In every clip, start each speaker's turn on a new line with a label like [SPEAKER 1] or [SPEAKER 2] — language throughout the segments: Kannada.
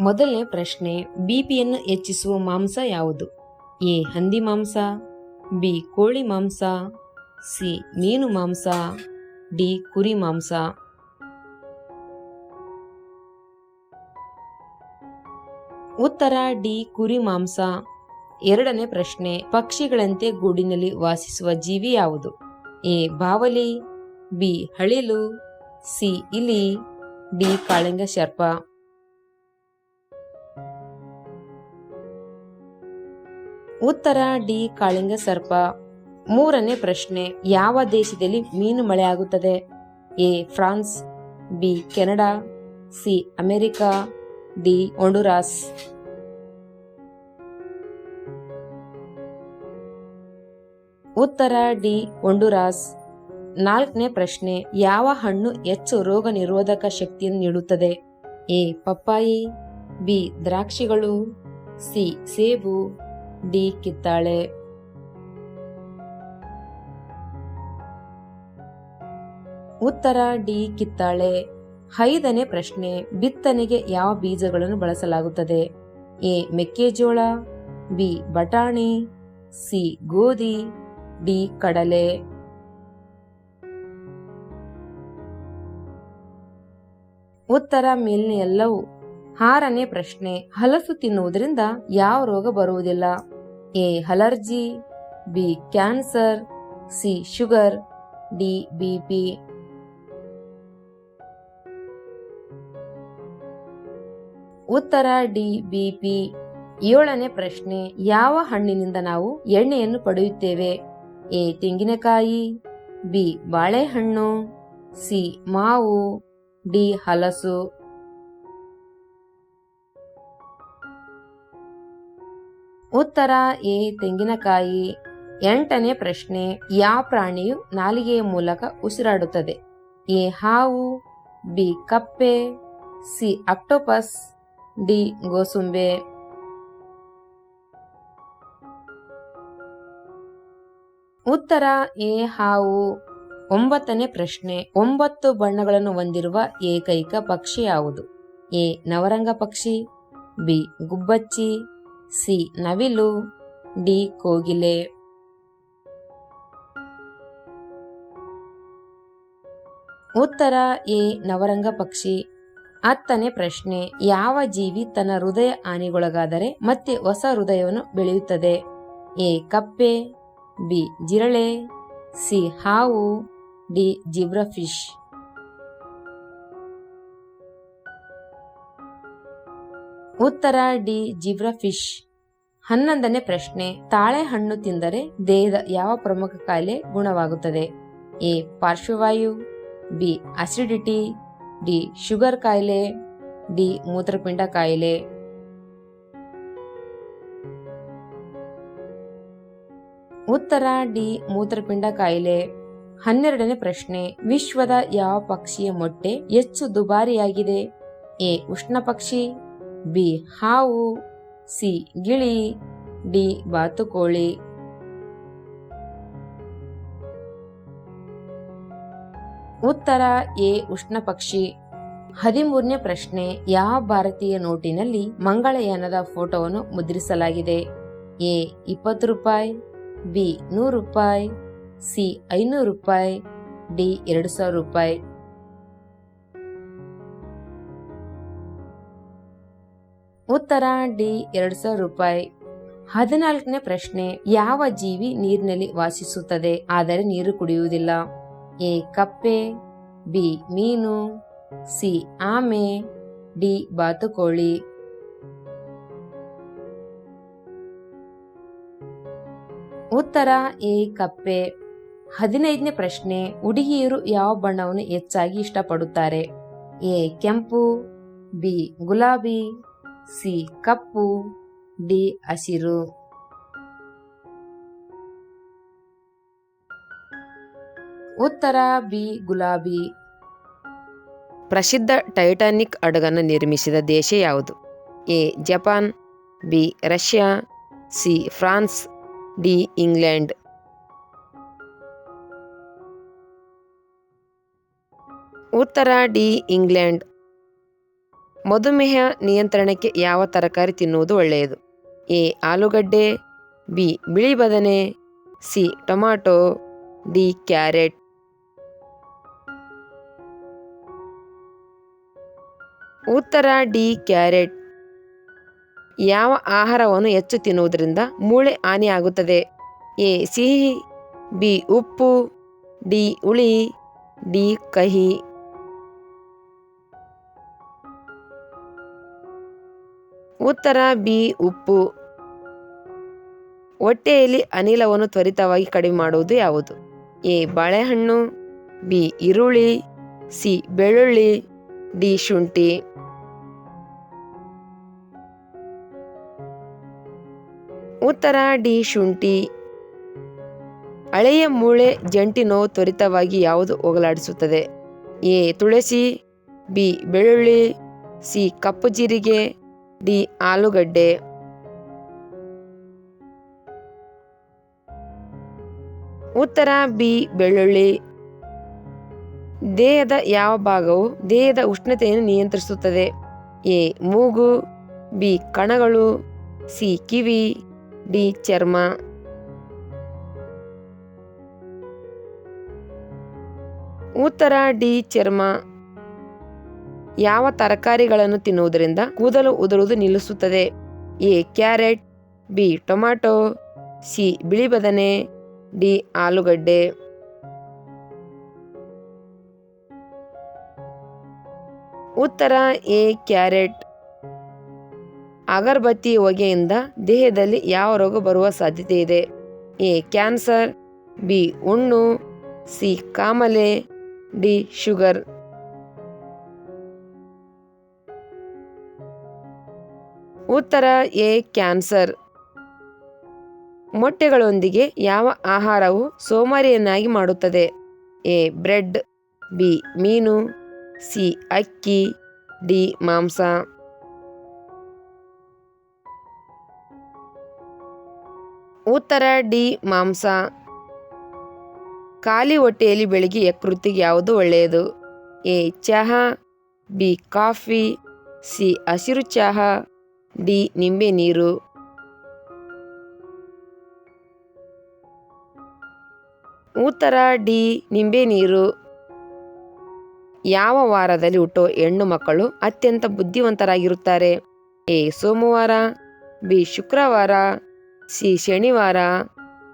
[SPEAKER 1] ಮೊದಲನೇ ಪ್ರಶ್ನೆ, ಬಿಪಿಯನ್ನು ಹೆಚ್ಚಿಸುವ ಮಾಂಸ ಯಾವುದು? ಎ, ಹಂದಿ ಮಾಂಸ, ಬಿ, ಕೋಳಿ ಮಾಂಸ, ಸಿ, ಮೀನು ಮಾಂಸ, ಡಿ, ಕುರಿ ಮಾಂಸ. ಉತ್ತರ, ಡಿ, ಕುರಿ ಮಾಂಸ. ಎರಡನೇ ಪ್ರಶ್ನೆ, ಪಕ್ಷಿಗಳಂತೆ ಗೂಡಿನಲ್ಲಿ ವಾಸಿಸುವ ಜೀವಿ ಯಾವುದು? ಎ, ಬಾವಲಿ, ಬಿ, ಹಳಿಲು, ಸಿ, ಇಲಿ, ಡಿ, ಕಾಳಿಂಗ ಸರ್ಪ ಉತ್ತರ ಡಿ ಕಾಳಿಂಗ ಸರ್ಪ. ಮೂರನೇ ಪ್ರಶ್ನೆ, ಯಾವ ದೇಶದಲ್ಲಿ ಮೀನು ಮಳೆಯಾಗುತ್ತದೆ A, France, B, Canada, C, America, D Honduras ಉತ್ತರ ಡಿ ಒಂಡುರಾಸ್ ನಾಲ್ಕನೇ ಪ್ರಶ್ನೆ, ಯಾವ ಹಣ್ಣು ಹೆಚ್ಚು ರೋಗ ನಿರೋಧಕ ಶಕ್ತಿಯನ್ನು ನೀಡುತ್ತದೆ? ಎ, ಪಪ್ಪಾಯಿ, ಬಿ, ದ್ರಾಕ್ಷಿಗಳು, ಸಿ, ಸೇಬು ಡಿ ಕಿತ್ತಾಳೆ. ಉತ್ತರ ಡಿ ಕಿತ್ತಾಳೆ. ಐದನೇ ಪ್ರಶ್ನೆ, ಬಿತ್ತನೆಗೆ ಯಾವ ಬೀಜಗಳನ್ನು ಬಳಸಲಾಗುತ್ತದೆ? ಎ, ಮೆಕ್ಕೆಜೋಳ, ಬಿ, ಬಟಾಣಿ, ಸಿ, ಗೋಧಿ, ಡಿ, ಕಡಲೆ. ಉತ್ತರ ಮೇಲಿನ ಎಲ್ಲವೂ ಆರನೇ ಪ್ರಶ್ನೆ, ಹಲಸು ತಿನ್ನುವುದರಿಂದ ಯಾವ ರೋಗ ಬರುವುದಿಲ್ಲ? A allergy, B cancer, C sugar, D B P ಉತ್ತರ ಡಿ ಬಿ ಪಿ ಏಳನೇ ಪ್ರಶ್ನೆ, ಯಾವ ಹಣ್ಣಿನಿಂದ ನಾವು ಎಣ್ಣೆಯನ್ನು ಪಡೆಯುತ್ತೇವೆ? ಎ ತೆಂಗಿನಕಾಯಿ, ಬಿ ಬಾಳೆಹಣ್ಣು, ಸಿ ಮಾವು, ಡಿ ಹಲಸು. ಉತ್ತರ ಎ ತೆಂಗಿನಕಾಯಿ ಎಂಟನೇ ಪ್ರಶ್ನೆ ಯಾವ ಪ್ರಾಣಿಯು ನಾಲಿಗೆಯ ಮೂಲಕ ಉಸಿರಾಡುತ್ತದೆ? ಎ ಹಾವು, ಬಿ ಕಪ್ಪೆ, ಸಿ ಅಕ್ಟೋಪಸ್, ಡಿ ಗೋಸುಂಬೆ. ಉತ್ತರ ಎ ಹಾವು, ಒಂಬತ್ತನೇ ಪ್ರಶ್ನೆ, ಒಂಬತ್ತು ಬಣ್ಣಗಳನ್ನು ಹೊಂದಿರುವ ಏಕೈಕ ಪಕ್ಷಿ ಯಾವುದು? ಎ ನವರಂಗ ಪಕ್ಷಿ, ಬಿ ಗುಬ್ಬಚ್ಚಿ ಸಿ ನವಿಲು, ಡಿ ಕೋಗಿಲೆ. ಉತ್ತರ ಎ ನವರಂಗ ಪಕ್ಷಿ. ಹತ್ತನೇ ಪ್ರಶ್ನೆ, ಯಾವ ಜೀವಿ ತನ್ನ ಹೃದಯ ಹಾನಿಗೊಳಗಾದರೆ ಮತ್ತೆ ಹೊಸ ಹೃದಯವನ್ನು ಬೆಳೆಯುತ್ತದೆ? ಎ ಕಪ್ಪೆ, ಬಿ ಜಿರಳೆ, ಸಿ ಹಾವು, ಡಿ ಜಿಬ್ರಫಿಶ್. ಉತ್ತರ ಡಿ ಜಿಬ್ರಾ ಫಿಶ್. ಹನ್ನೊಂದನೇ ಪ್ರಶ್ನೆ, ತಾಳೆಹಣ್ಣು ತಿಂದರೆ ದೇಹದ ಯಾವ ಪ್ರಮುಖ ಕಾಯಿಲೆ ಗುಣವಾಗುತ್ತದೆ? ಎ, ಪಾರ್ಶ್ವವಾಯು, ಬಿ ಅಸಿಡಿಟಿ ಡಿ ಶುಗರ್ ಕಾಯಿಲೆ, ಡಿ, ಮೂತ್ರಪಿಂಡ ಕಾಯಿಲೆ. ಉತ್ತರ ಡಿ, ಮೂತ್ರಪಿಂಡ ಕಾಯಿಲೆ. ಹನ್ನೆರಡನೇ ಪ್ರಶ್ನೆ, ವಿಶ್ವದ ಯಾವ ಪಕ್ಷಿಯ ಮೊಟ್ಟೆ ಹೆಚ್ಚು ದುಬಾರಿಯಾಗಿದೆ? ಎ, ಉಷ್ಣ ಪಕ್ಷಿ ಬಿ ಹಾವು, ಸಿ ಗಿಳಿ, ಡಿ ಬಾತುಕೋಳಿ. ಉತ್ತರ, ಎ ಉಷ್ಣ ಪಕ್ಷಿ ಹದಿಮೂರನೇ ಪ್ರಶ್ನೆ, ಯಾವ ಭಾರತೀಯ ನೋಟಿನಲ್ಲಿ ಮಂಗಳಯಾನದ ಫೋಟೋವನ್ನು ಮುದ್ರಿಸಲಾಗಿದೆ? ಎ ಇಪ್ಪತ್ತು ರೂಪಾಯಿ, ಬಿ ನೂರು ರೂಪಾಯಿ, ಸಿ ಐನೂರು ರೂಪಾಯಿ, ಡಿ ಎರಡು ಸಾವಿರ ರೂಪಾಯಿ. ಉತ್ತರ ಡಿ ಎರಡು ಸಾವಿರ ರೂಪಾಯಿ. ಹದಿನಾಲ್ಕನೇ ಪ್ರಶ್ನೆ, ಯಾವ ಜೀವಿ ನೀರಿನಲ್ಲಿ ವಾಸಿಸುತ್ತದೆ? ಆದರೆ ನೀರು ಕುಡಿಯುವುದಿಲ್ಲ. ಎ, ಕಪ್ಪೆ, ಬಿ, ಮೀನು, ಸಿ, ಆಮೆ, ಡಿ, ಬಾತುಕೋಳಿ. ಉತ್ತರ ಎ, ಕಪ್ಪೆ. ಹದಿನೈದನೇ ಪ್ರಶ್ನೆ, ಹುಡುಗಿಯರು ಯಾವ ಬಣ್ಣವನ್ನು ಹೆಚ್ಚಾಗಿ ಇಷ್ಟಪಡುತ್ತಾರೆ? ಎ, ಕೆಂಪು, ಬಿ, ಗುಲಾಬಿ ಸಿ ಕಪ್ಪು, ಡಿ ಹಸಿರು. ಉತ್ತರ ಬಿ ಗುಲಾಬಿ. ಪ್ರಸಿದ್ಧ ಟೈಟಾನಿಕ್ ಹಡಗನ್ನು ನಿರ್ಮಿಸಿದ ದೇಶ ಯಾವುದು? A. Japan, B. Russia, C. France, D. England. ಉತ್ತರ ಡಿ ಇಂಗ್ಲೆಂಡ್. ಮಧುಮೇಹ ನಿಯಂತ್ರಣಕ್ಕೆ ಯಾವ ತರಕಾರಿ ತಿನ್ನುವುದು ಒಳ್ಳೆಯದು? ಎ. ಆಲೂಗಡ್ಡೆ, ಬಿ. ಬಿಳಿ ಬದನೆ ಸಿ. Tomato D. ಕ್ಯಾರೆಟ್. ಉತ್ತರ, ಡಿ. ಕ್ಯಾರೆಟ್. ಯಾವ ಆಹಾರವನ್ನು ಹೆಚ್ಚು ತಿನ್ನುವುದರಿಂದ ಮೂಳೆ ಹಾನಿಯಾಗುತ್ತದೆ ಎ. ಸಿಹಿ, ಬಿ. ಉಪ್ಪು, ಡಿ. ಹುಳಿ, ಡಿ. ಕಹಿ. ಉತ್ತರ ಬಿ, ಉಪ್ಪು. ಹೊಟ್ಟೆಯಲ್ಲಿ ಅನಿಲವನ್ನು ತ್ವರಿತವಾಗಿ ಕಡಿಮೆ ಮಾಡುವುದು ಯಾವುದು? ಎ, ಬಾಳೆಹಣ್ಣು, ಬಿ, ಈರುಳ್ಳಿ, ಸಿ, ಬೆಳ್ಳುಳ್ಳಿ, ಡಿ, ಶುಂಠಿ. ಉತ್ತರ ಡಿ, ಶುಂಠಿ. ಹಳೆಯ ಮೂಳೆ ಜಂಟಿ ನೋವು ತ್ವರಿತವಾಗಿ ಯಾವುದು ಹೋಗಲಾಡಿಸುತ್ತದೆ? ಎ, ತುಳಸಿ, ಬಿ, ಬೆಳ್ಳುಳ್ಳಿ, ಸಿ, ಕಪ್ಪು ಜೀರಿಗೆ ಡಿ ಆಲೂಗಡ್ಡೆ. ಉತ್ತರ ಬಿ, ಬೆಳ್ಳುಳ್ಳಿ. ದೇಹದ ಯಾವ ಭಾಗವು ದೇಹದ ಉಷ್ಣತೆಯನ್ನು ನಿಯಂತ್ರಿಸುತ್ತದೆ? ಎ, ಮೂಗು. ಬಿ, ಕಣಗಳು. ಸಿ, ಕಿವಿ. ಡಿ, ಚರ್ಮ. ಉತ್ತರ ಡಿ, ಚರ್ಮ. ಯಾವ ತರಕಾರಿಗಳನ್ನು ತಿನ್ನುವುದರಿಂದ ಕೂದಲು ಉದುರುವುದು ನಿಲ್ಲಿಸುತ್ತದೆ? A. Carrot, B. Tomato C. ಬಿಳಿ ಬದನೆ, ಡಿ. ಆಲೂಗಡ್ಡೆ. ಉತ್ತರ, ಎ. ಕ್ಯಾರೆಟ್. ಅಗರಬತ್ತಿ ಹೊಗೆಯಿಂದ ದೇಹದಲ್ಲಿ ಯಾವ ರೋಗ ಬರುವ ಸಾಧ್ಯತೆ ಇದೆ? ಎ. Cancer, B. ಹುಣ್ಣು, ಸಿ. ಕಾಮಲೆ, ಡಿ. ಶುಗರ್. ಉತ್ತರ ಎ, ಕ್ಯಾನ್ಸರ್. ಮೊಟ್ಟೆಗಳೊಂದಿಗೆ ಯಾವ ಆಹಾರವು ಸೋಮಾರಿಯನ್ನಾಗಿ ಮಾಡುತ್ತದೆ? ಎ, ಬ್ರೆಡ್, ಬಿ, ಮೀನು, ಸಿ, ಅಕ್ಕಿ, ಡಿ, ಮಾಂಸ. ಉತ್ತರ ಡಿ, ಮಾಂಸ. ಖಾಲಿ ಹೊಟ್ಟೆಯಲ್ಲಿ ಬೆಳಿಗ್ಗೆ ಯಕೃತಿಗೆ ಯಾವುದು ಒಳ್ಳೆಯದು? ಎ, ಚಹಾ, ಬಿ, ಕಾಫಿ, ಸಿ, ಹಸಿರು ಚಹಾ. ಡಿ ನಿಂಬೆ ನೀರು. ಉತ್ತರ ಡಿ ನಿಂಬೆ ನೀರು. ಯಾವ ವಾರದಲ್ಲಿ ಹುಟ್ಟೋ ಹೆಣ್ಣು ಮಕ್ಕಳು ಅತ್ಯಂತ ಬುದ್ಧಿವಂತರಾಗಿರುತ್ತಾರೆ? ಎ. ಸೋಮವಾರ, ಬಿ. ಶುಕ್ರವಾರ, ಸಿ. ಶನಿವಾರ,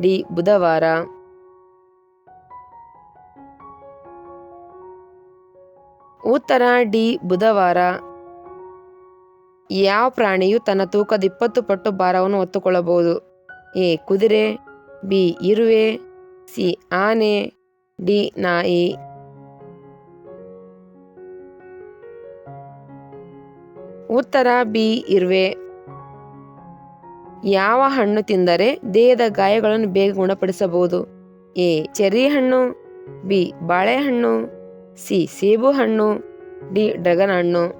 [SPEAKER 1] ಡಿ. ಬುಧವಾರ. ಉತ್ತರ ಡಿ. ಬುಧವಾರ. ಯಾವ ಪ್ರಾಣಿಯು ತನ್ನ ತೂಕದ ಇಪ್ಪತ್ತು ಪಟ್ಟು ಭಾರವನ್ನು ಹೊತ್ತುಕೊಳ್ಳಬಹುದು? ಎ. ಕುದುರೆ, ಬಿ. ಇರುವೆ, ಸಿ. ಆನೆ, ಡಿ. ನಾಯಿ. ಉತ್ತರ, ಬಿ. ಇರುವೆ. ಯಾವ ಹಣ್ಣು ತಿಂದರೆ ದೇಹದ ಗಾಯಗಳನ್ನು ಬೇಗ ಗುಣಪಡಿಸಬಹುದು? ಎ. ಚೆರ್ರಿ ಹಣ್ಣು, ಬಿ. ಬಾಳೆಹಣ್ಣು ಸಿ. ಸೇಬು ಹಣ್ಣು, ಡಿ. ಡ್ರಗನ್ ಹಣ್ಣು.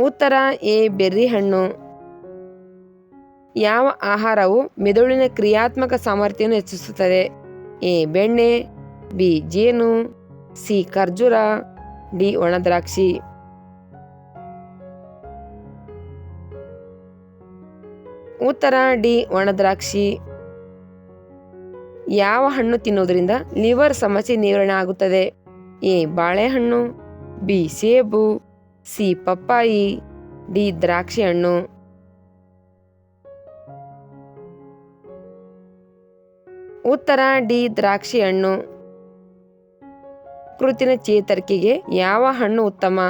[SPEAKER 1] ಉತ್ತರ ಎ ಬೆರ್ರಿ ಹಣ್ಣು. ಯಾವ ಆಹಾರವು ಮೆದುಳಿನ ಕ್ರಿಯಾತ್ಮಕ ಸಾಮರ್ಥ್ಯವನ್ನು ಹೆಚ್ಚಿಸುತ್ತದೆ? ಎ. ಬೆಣ್ಣೆ, ಬಿ. ಜೇನು, ಸಿ. ಖರ್ಜೂರ, ಡಿ. ಒಣದ್ರಾಕ್ಷಿ ಉತ್ತರ ಡಿ. ಒಣದ್ರಾಕ್ಷಿ ಯಾವ ಹಣ್ಣು ತಿನ್ನುವುದರಿಂದ ಲಿವರ್ ಸಮಸ್ಯೆ ನಿವಾರಣೆ ಆಗುತ್ತದೆ? ಎ. ಬಾಳೆಹಣ್ಣು, ಬಿ. ಸೇಬು ಸಿ ಪಪ್ಪಾಯಿ, ಡಿ ದ್ರಾಕ್ಷಿ ಹಣ್ಣು ಉತ್ತರ, ಡಿ ದ್ರಾಕ್ಷಿ ಹಣ್ಣು ಕೃತಿನ ಚೇತರಿಕೆಗೆ ಯಾವ ಹಣ್ಣು ಉತ್ತಮ?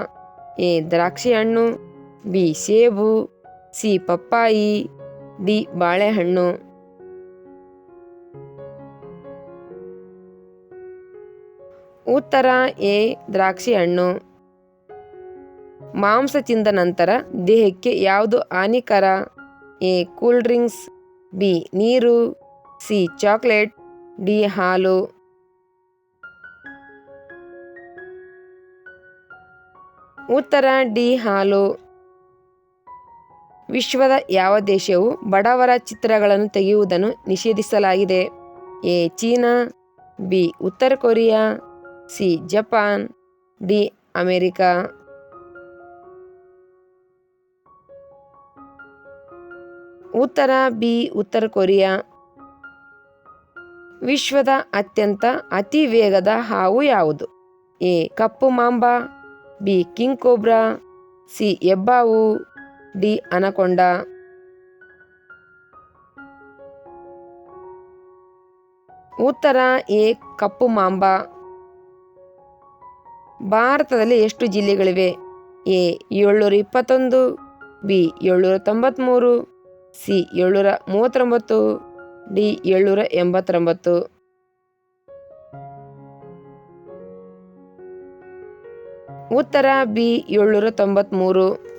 [SPEAKER 1] ಎ ದ್ರಾಕ್ಷಿ ಹಣ್ಣು ಬಿ ಸೇಬು, ಸಿ ಪಪ್ಪಾಯಿ, ಡಿ ಬಾಳೆಹಣ್ಣು. ಉತ್ತರ, ಎ ದ್ರಾಕ್ಷಿ ಹಣ್ಣು ಮಾಂಸ ತಿಂದ ನಂತರ ದೇಹಕ್ಕೆ ಯಾವುದು ಹಾನಿಕರ? A, cool drinks. ಬಿ, ನೀರು. C, chocolate. ಡಿ, ಹಾಲು. ಉತ್ತರ, ಡಿ, ಹಾಲು. ವಿಶ್ವದ ಯಾವ ದೇಶವು ಬಡವರ ಚಿತ್ರಗಳನ್ನು ತೆಗೆಯುವುದನ್ನು ನಿಷೇಧಿಸಲಾಗಿದೆ? A, China. ಬಿ, ಉತ್ತರ Korea. C, Japan. D, America. ಉತ್ತರ ಬಿ, ಉತ್ತರ ಕೊರಿಯಾ. ವಿಶ್ವದ ಅತ್ಯಂತ ಅತಿ ವೇಗದ ಹಾವು ಯಾವುದು? A, cup mamba, B, king cobra, C ಹೆಬ್ಬಾವು D, anaconda. ಉತ್ತರ ಎ, ಕಪ್ಪು ಮಾಂಬ. ಭಾರತದಲ್ಲಿ ಎಷ್ಟು ಜಿಲ್ಲೆಗಳಿವೆ? ಎ, ಏಳ್ನೂರ ಇಪ್ಪತ್ತೊಂದು, ಬಿ, ಏಳ್ನೂರ ತೊಂಬತ್ತ್ಮೂರು ಸಿ ಏಳ್ನೂರ ಮೂವತ್ತೊಂಬತ್ತು ಡಿ ಏಳ್ನೂರ ಎಂಬತ್ತೊಂಬತ್ತು. ಉತ್ತರ ಬಿ ಏಳ್ನೂರ ತೊಂಬತ್ತ್ಮೂರು